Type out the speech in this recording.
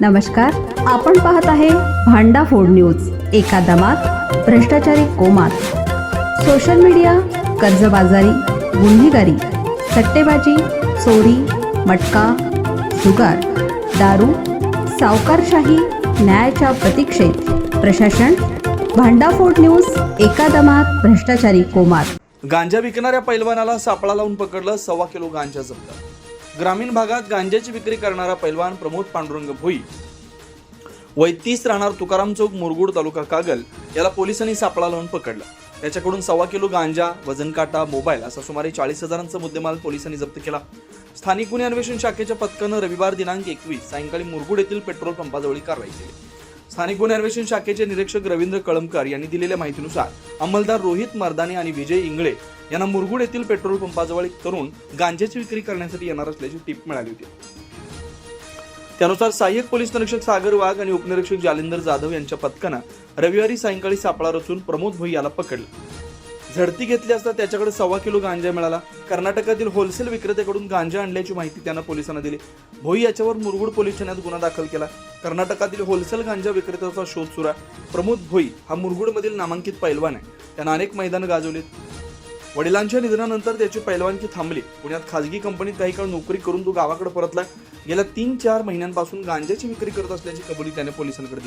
नमस्कार आपण पाहत आहे भांडा फोड न्यूज एका दमात भ्रष्टाचारी कोमात. सोशल मीडिया कर्जबाजारी गुन्हेगारी सट्टेबाजी चोरी मटका जुगार दारू सावकारशाही न्यायाच्या प्रतीक्षेत. प्रशासन भांडाफोड न्यूज एका दमात भ्रष्टाचारी कोमात. गांजा विकणाऱ्या पैलवानाला सापळा लावून पकडलं सव्वा किलो गांजा जप्त. ग्रामीण भागात गांजाची विक्री करणारा पैलवान प्रमोद पांडुरंग भोई. वय तीस राहणार तुकाराम चौक मुरगुड तालुका कागल. याला पोलिसांनी सापळा लावून पकडलं. त्याच्याकडून सव्वा किलो गांजा वजन काटा मोबाईल असा सुमारे चाळीस हजारांचा मुद्देमाल पोलिसांनी जप्त केला. स्थानिक गुन्हे अन्वेषण शाखेच्या पथकानं रविवार दिनांक एकवीस सायंकाळी मुरगुड येथील पेट्रोल पंपाजवळ कारवाई केली. स्थानिक गुन्हे अन्वेषण शाखेचे निरीक्षक रवींद्र कळमकर यांनी दिलेल्या माहितीनुसार अंमलदार रोहित मर्दाने आणि विजय इंगळे यांना मुरगुड येथील पेट्रोल पंपाजवळ एक तरुण विक्री करण्यासाठी येणार असल्याची टीप मिळाली होती. त्यानुसार सहाय्यक पोलीस निरीक्षक सागर वाघ आणि उपनिरीक्षक जालिंदर जाधव यांच्या पथकानं रविवारी सायंकाळी सापळा रचून प्रमोद भोई याला पकडलं. झडती घेतली असता त्याच्याकडे सव्वा किलो गांजा मिळाला. कर्नाटकातील होलसेल विक्रेत्याकडून गांजा आणल्याची माहिती त्यानं पोलिसांना दिली. भोई याच्यावर मुरगुड पोलीस ठाण्यात गुन्हा दाखल केला. कर्नाटकातील होलसेल गांजा विक्रेत्याचा शोध सुरू आहे. प्रमोद भोई हा मुरगुडमधील नामांकित पैलवान आहे. त्यानं अनेक मैदानं गाजवलीत. वडिलांच्या निधनानंतर त्याची पैलवानकी थांबली. पुण्यात खाजगी कंपनीत काही काळ नोकरी करून तो गावाकडे परतला. गेल्या तीन चार महिन्यांपासून गांजाची विक्री करत असल्याची कबुली त्याने पोलिसांकडे दिली.